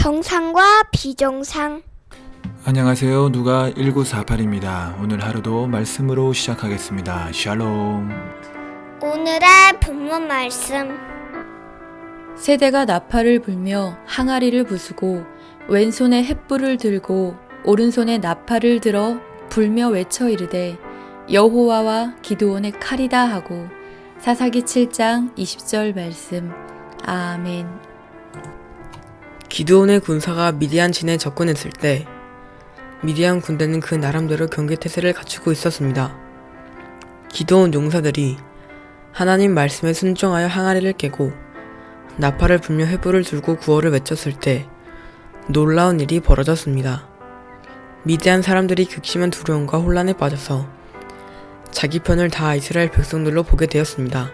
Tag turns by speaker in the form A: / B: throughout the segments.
A: 정상과 비정상.
B: 안녕하세요. 누가 1948입니다. 오늘 하루도 말씀으로 시작하겠습니다. 샬롬.
A: 오늘의 본문 말씀.
C: 세대가 나팔을 불며 항아리를 부수고 왼손에 횃불을 들고 오른손에 나팔을 들어 불며 외쳐 이르되 여호와와 기드온의 칼이다 하고 사사기 7장 20절 말씀 아멘
D: 기드온의 군사가 미디안 진에 접근했을 때 미디안 군대는 그 나름대로 경계 태세를 갖추고 있었습니다. 기드온 용사들이 하나님 말씀에 순종하여 항아리를 깨고 나팔을 불며 회부를 들고 구호를 외쳤을 때 놀라운 일이 벌어졌습니다. 미디안 사람들이 극심한 두려움과 혼란에 빠져서 자기 편을 다 이스라엘 백성들로 보게 되었습니다.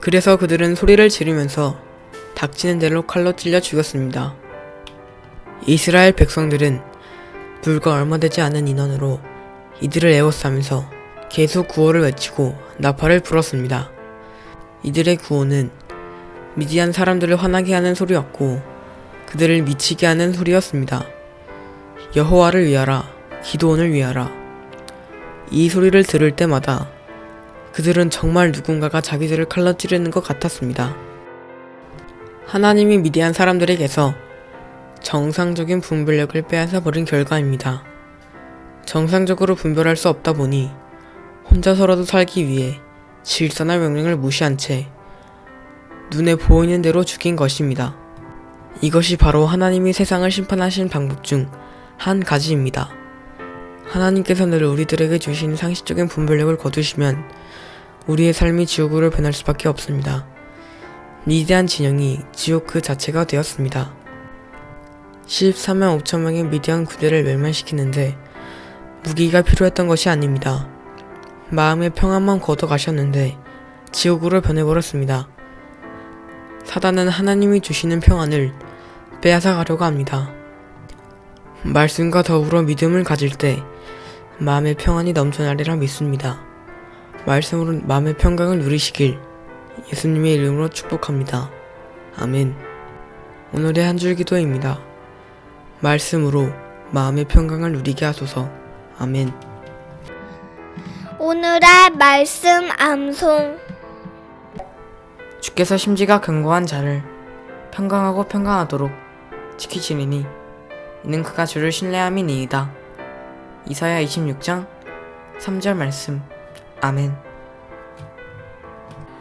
D: 그래서 그들은 소리를 지르면서 닥치는 대로 칼로 찔려 죽였습니다. 이스라엘 백성들은 불과 얼마 되지 않은 인원으로 이들을 에워싸면서 계속 구호를 외치고 나팔을 불었습니다. 이들의 구호는 미디안 사람들을 화나게 하는 소리였고 그들을 미치게 하는 소리였습니다. 여호와를 위하라, 기도원을 위하라. 이 소리를 들을 때마다 그들은 정말 누군가가 자기들을 칼로 찌르는 것 같았습니다. 하나님이 미디안 사람들에게서 정상적인 분별력을 빼앗아 버린 결과입니다. 정상적으로 분별할 수 없다 보니 혼자서라도 살기 위해 질서나 명령을 무시한 채 눈에 보이는 대로 죽인 것입니다. 이것이 바로 하나님이 세상을 심판하신 방법 중 한 가지입니다. 하나님께서 늘 우리들에게 주신 상식적인 분별력을 거두시면 우리의 삶이 지옥으로 변할 수밖에 없습니다. 미디안 진영이 지옥 그 자체가 되었습니다. 14만 5천 명의 미디안 군대를 멸망시키는데 무기가 필요했던 것이 아닙니다. 마음의 평안만 걷어 가셨는데 지옥으로 변해버렸습니다. 사단은 하나님이 주시는 평안을 빼앗아 가려고 합니다. 말씀과 더불어 믿음을 가질 때 마음의 평안이 넘쳐나리라 믿습니다. 말씀으로 마음의 평강을 누리시길 예수님의 이름으로 축복합니다. 아멘. 오늘의 한 줄 기도입니다. 말씀으로 마음의 평강을 누리게 하소서. 아멘.
A: 오늘의 말씀 암송.
D: 주께서 심지가 견고한 자를 평강하고 평강하도록 지키시리니 이는 그가 주를 신뢰함이니이다. 이사야 26장 3절 말씀. 아멘.